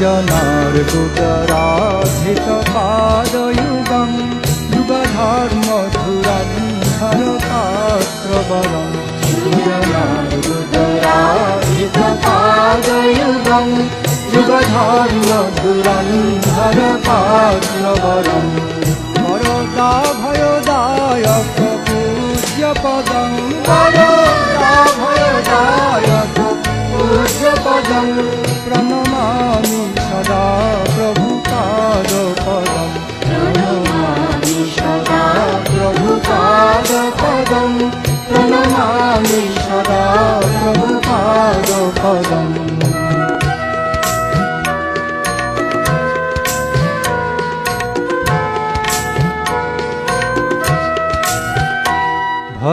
भजनार्बुदराधितपादयुगं युगधर्मधुरन्धरपात्रवरं भजनार्बुदराधितपादयुगं युगधर्मधुरन्धरपात्रवरं वरदा भयदायक पूज्यपदं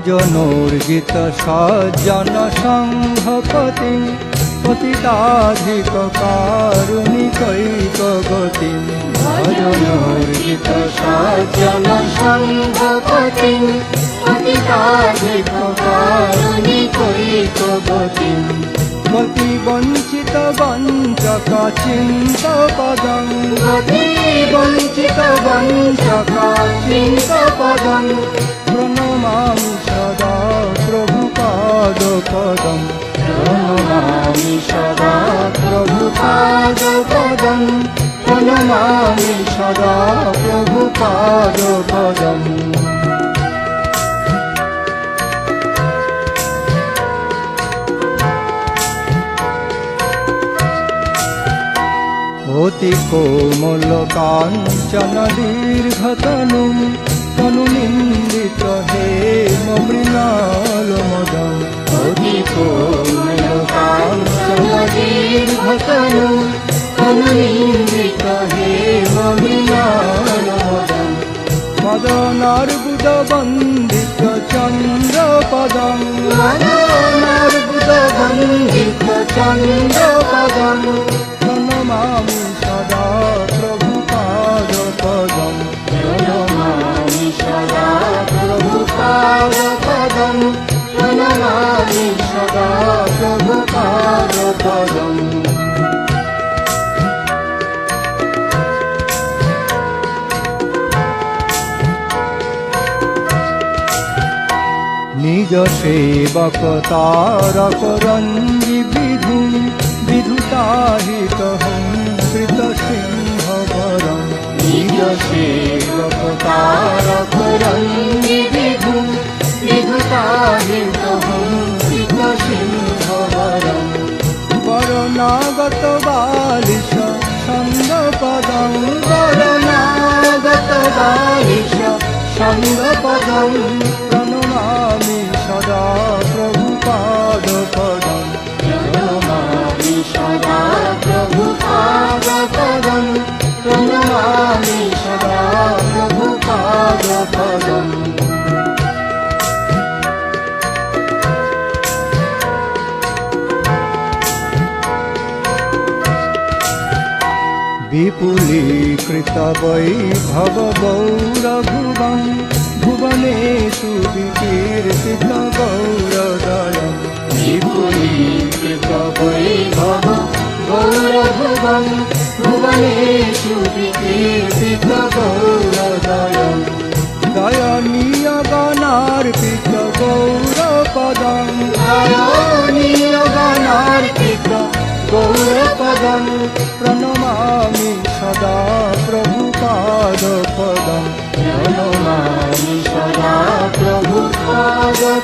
ভজনোর্জিত সজ্জন সংঘপতি পতিতাধিক কারুণিকৈক গতি। ভজনোর্জিত সজ্জন সংঘপতি পতিতাধিক কারুণিকৈক গতি। গতি বঞ্চিত বঞ্চক চিন্ত পদং গতি বঞ্চিত বঞ্চক চিন্ত পদং প্রণমামি সদা পদম প্রণমামি সদা প্রভুপাদ পদম প্রণমামি সদা প্রভুপাদ পদম অতি কোমল কাঞ্চন দীর্ঘতনু তনু নিন্দিত হে মৃণাল মদন। দীর্ঘতনু তনু নিন্দিত হে মদন মদনার্বুদ বন্দিত চন্দ্র পদম মদনার্বুদ বন্দিত চন্দ্র পদম প্রণমামি সদা পদম প্রণমামি নিজ সেবক তারক রঞ্জি বিধু বিধুতাহিত কৃত সিংহ বরম। নিজ সেবক তারক রঞ্জি বিধু বিধুতাহিত কৃত সিংহ বিপুলীকৃত বৈভব গৌরভুবং ভুবনেষু বিকীর্তিত গৌরদয়ম বিপুলীকৃত বৈভব গৌরভুবং ভুবনেষু বিকীর্তিত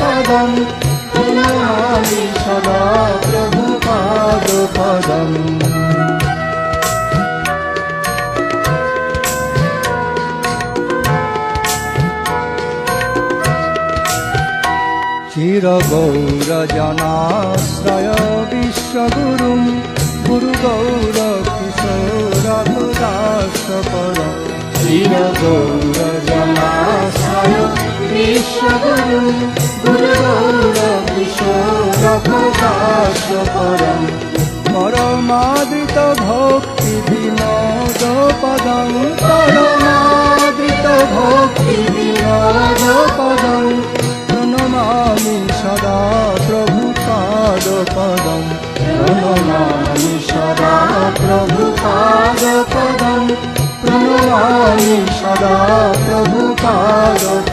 পদম প্রণমামি সদা প্রভুপাদ পদম চিরগৌরজনাশ্রয় বিশ্বগুরুং গুরু গৌর কিশোর দাস পর চিরগৌরজনাশ্রয় বিশ্বগুরু গুরু গৌরবিশ্বদাস পরমাদৃত ভক্তি বিনোদ পদম পরমাদৃত ভক্তি বিনোদ পদম প্রণমামি সদা প্রভু পাদ পদম প্রণমামি সদা প্রভু পাদ পদম প্রণমামি সদা প্রভু পাদ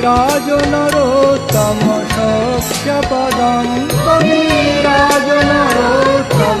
কীর্তিত জীব কবি কবিরাজ নরোত্তম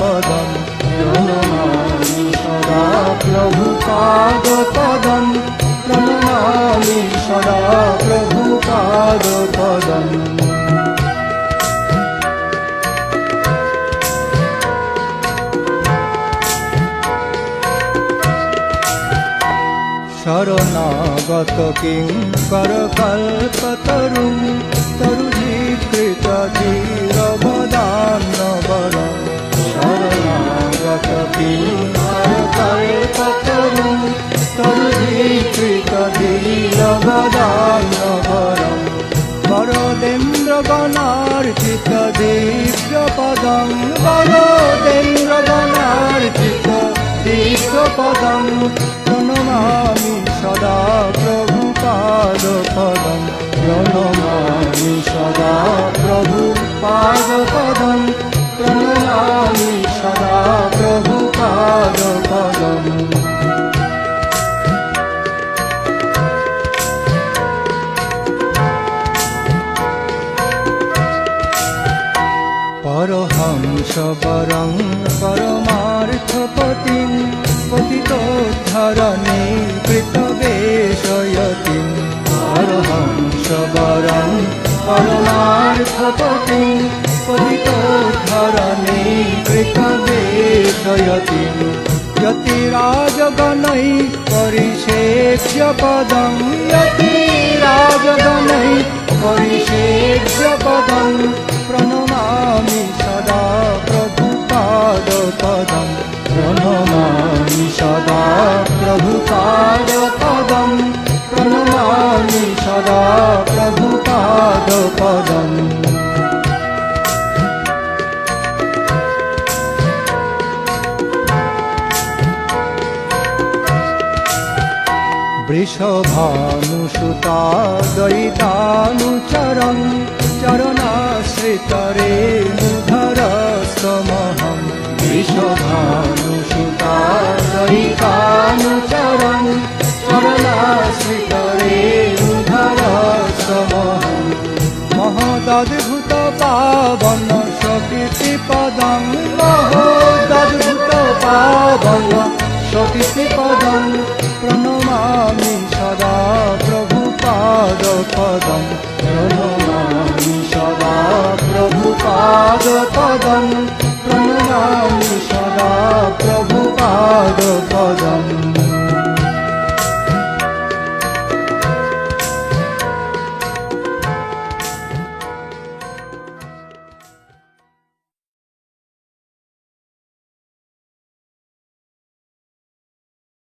পদম জনকাধিক বৎসল স্নিগ্ধ পদম প্রণমামি সদা সদা প্রভুপাদ পদম। প্রণমামি সদা প্রভুপাদ পদম শরণাগত কিঙ্কর কল্পতরু তরুধীকৃত ধীরবদান্নবর শরণাগত তরুধীকৃত ধীরবদান্নবর বরদেন্দ্র গণার্চিত দিব্য পদম বরদেন্দ্র গণার্চিত সদা প্রভুপাদ পদম পরহংস বরং পরমার্থপতিং পতিতোদ্ধরণে কৃতবেশয়তিং পরহংস বরং পরমার্থপতিং পতিতোদ্ধরণে কৃতবেশয়তিং যতিরাজগণৈ পরিষেভ্য পদং যতিরাজগণৈ পরিষেভ্য পদং প্রণমামি সদা প্রভুপাদ পদম। প্রণমামি সদা প্রভুপাদ পদম। প্রণমামি সদা প্রভুপাদ পদম। বৃষভানুসুতা দয়িতানুচরং পাবন সকীর্তি পদং মহদদ্ভুত পাবন সকীর্তি পদং প্রণমামি সদা প্রভুপাদ পদম। প্রণমামি সদা প্রভুপাদ পদম। প্রণমামি সদা প্রভুপাদ পদম।